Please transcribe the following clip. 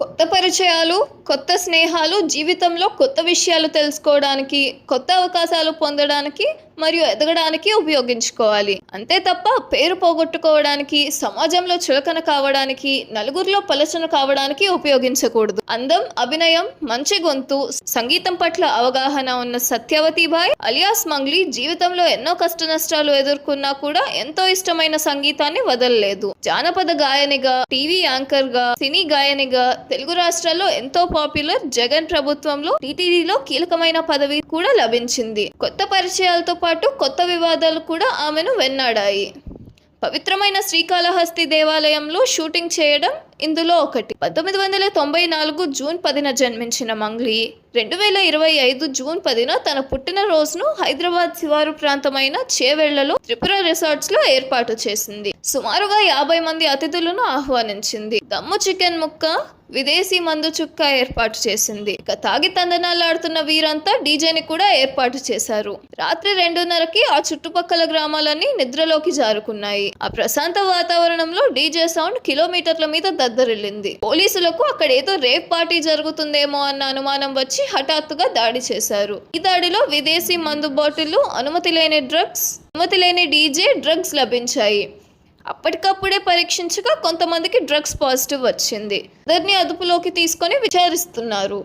కొత్త పరిచయాలు కొత్త స్నేహాలు జీవితంలో కొత్త విషయాలు తెలుసుకోవడానికి కొత్త అవకాశాలు పొందడానికి మరియు ఎదగడానికి ఉపయోగించుకోవాలి. అంతే తప్ప పేరు పోగొట్టుకోవడానికి సమాజంలో చులకన కావడానికి నలుగురిలో పలచన కావడానికి ఉపయోగించకూడదు. అందం అభినయం మంచి గొంతు సంగీతం పట్ల అవగాహన ఉన్న సత్యవతిభాయ్ అలియాస్ మంగ్లీ జీవితంలో ఎన్నో కష్ట నష్టాలు ఎదుర్కొన్నా కూడా ఎంతో ఇష్టమైన సంగీతాన్ని వదలలేదు. జానపద గాయనిగా టీవీ యాంకర్గా సినీ గాయనిగా తెలుగు రాష్ట్రాల్లో ఎంతో పాపులర్ జగన్ ప్రభుత్వంలో టీటీడీలో కీలకమైన పదవి కూడా లభించింది. కొత్త పరిచయాలతో పాటు కొత్త వివాదాలు కూడా ఆమెను వెన్నాడాయి. పవిత్రమైన శ్రీకాళహస్తి దేవాలయంలో షూటింగ్ చేయడం ఇందులో ఒకటి. పంతొమ్మిది వందల తొంభై నాలుగు జూన్ పదిన జన్మించిన మంగ్లీ రెండు వేల ఇరవై ఐదు జూన్ పదిన తన పుట్టినరోజును హైదరాబాద్ శివారు ప్రాంతమైన చేవెళ్ళలో త్రిపుర రిసార్ట్స్లో ఏర్పాటు చేసింది. సుమారుగా యాభై మంది అతిథులను ఆహ్వానించింది. దమ్ము చికెన్ ముక్క విదేశీ మందు చుక్క ఏర్పాటు చేసింది. ఇక తాగి తందనాలాడుతున్న వీరంతా డీజేని కూడా ఏర్పాటు చేశారు. రాత్రి రెండున్నరకి ఆ చుట్టుపక్కల గ్రామాలన్నీ నిద్రలోకి జారుకున్నాయి. ఆ ప్రశాంత వాతావరణంలో డీజే సౌండ్ కిలోమీటర్ల మీద దద్దరిల్లింది పోలీసులకు అక్కడ ఏదో రేప్ పార్టీ జరుగుతుందేమో అన్న అనుమానం వచ్చి హఠాత్తుగా దాడి చేశారు. ఈ దాడిలో విదేశీ మందు బాటిళ్ళు అనుమతి లేని డ్రగ్స్ అనుమతి లేని డీజే డ్రగ్స్ లభించాయి. అప్పటికప్పుడే పరీక్షించగా కొంతమందికి డ్రగ్స్ పాజిటివ్ వచ్చింది. అందరినీ అదుపులోకి తీసుకొని విచారిస్తున్నారు.